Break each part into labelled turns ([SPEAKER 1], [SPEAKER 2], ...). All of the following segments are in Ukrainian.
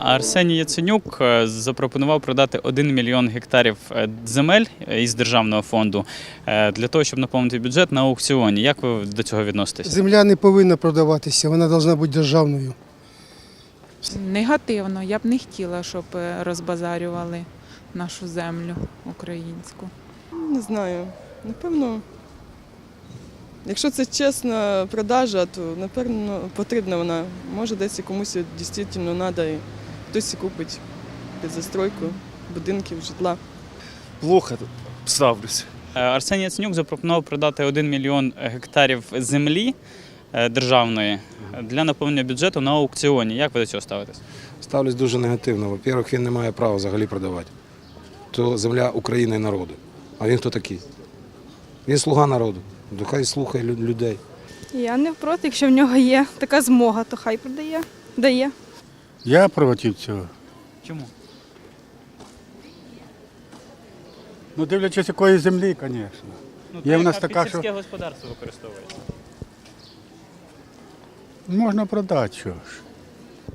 [SPEAKER 1] Арсеній Яценюк е, запропонував продати 1 мільйон гектарів е, земель е, із державного фонду для того, щоб наповнити бюджет на аукціоні. Як ви до цього відноситесь?
[SPEAKER 2] Земля не повинна продаватися, вона повинна бути державною.
[SPEAKER 3] Негативно. Я б не хотіла, щоб розбазарювали нашу землю українську.
[SPEAKER 4] Не знаю. Напевно, якщо це чесна продажа, то напевно потрібна вона. Може, десь комусь дійсно треба, хтось і купить під застройку будинків, житла.
[SPEAKER 5] Плохо ставлюсь.
[SPEAKER 1] Е, Арсеній Яценюк запропонував продати 1 мільйон гектарів землі е, державної для наповнення бюджету на аукціоні. Як ви до цього ставитесь?
[SPEAKER 6] Ставлюсь дуже негативно. Во-первых, він не має права взагалі продавати. То земля України і народу. А він хто такий? Він слуга народу. То хай слухає людей.
[SPEAKER 7] Я не проти, якщо в нього є така змога, то хай продає. Дає.
[SPEAKER 8] Я проти цього.
[SPEAKER 1] Чому?
[SPEAKER 8] Ну, дивлячись, якої землі, звісно. Є в нас така, що-
[SPEAKER 1] сільське господарство використовується.
[SPEAKER 8] Можна продати чого ж.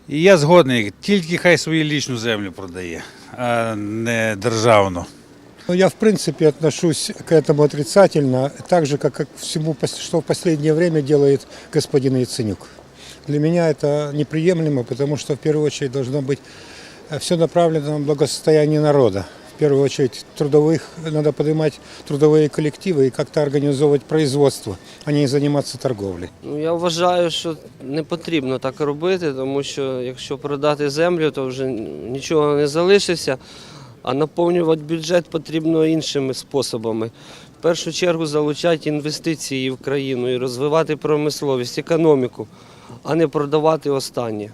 [SPEAKER 9] І я згодний, тільки хай свою лічну землю продає, а не державну.
[SPEAKER 10] Ну, я, в принципе, отношусь к этому отрицательно, так же, как к всему, пос- что в последнее время делает господин Яценюк. Для меня это неприемлемо, потому что, в первую очередь, должно быть все направлено на благосостояние народа. В первую очередь, трудовых, надо поднимать трудовые коллективы и как-то организовывать производство, а не заниматься торговлей.
[SPEAKER 11] Ну, я вважаю, що не потрібно так робити, тому що якщо продати землю, то вже нічого не залишиться, а наповнювати бюджет потрібно іншими способами. В першу чергу залучати інвестиції в країну і розвивати промисловість, економіку, а не продавати останнє.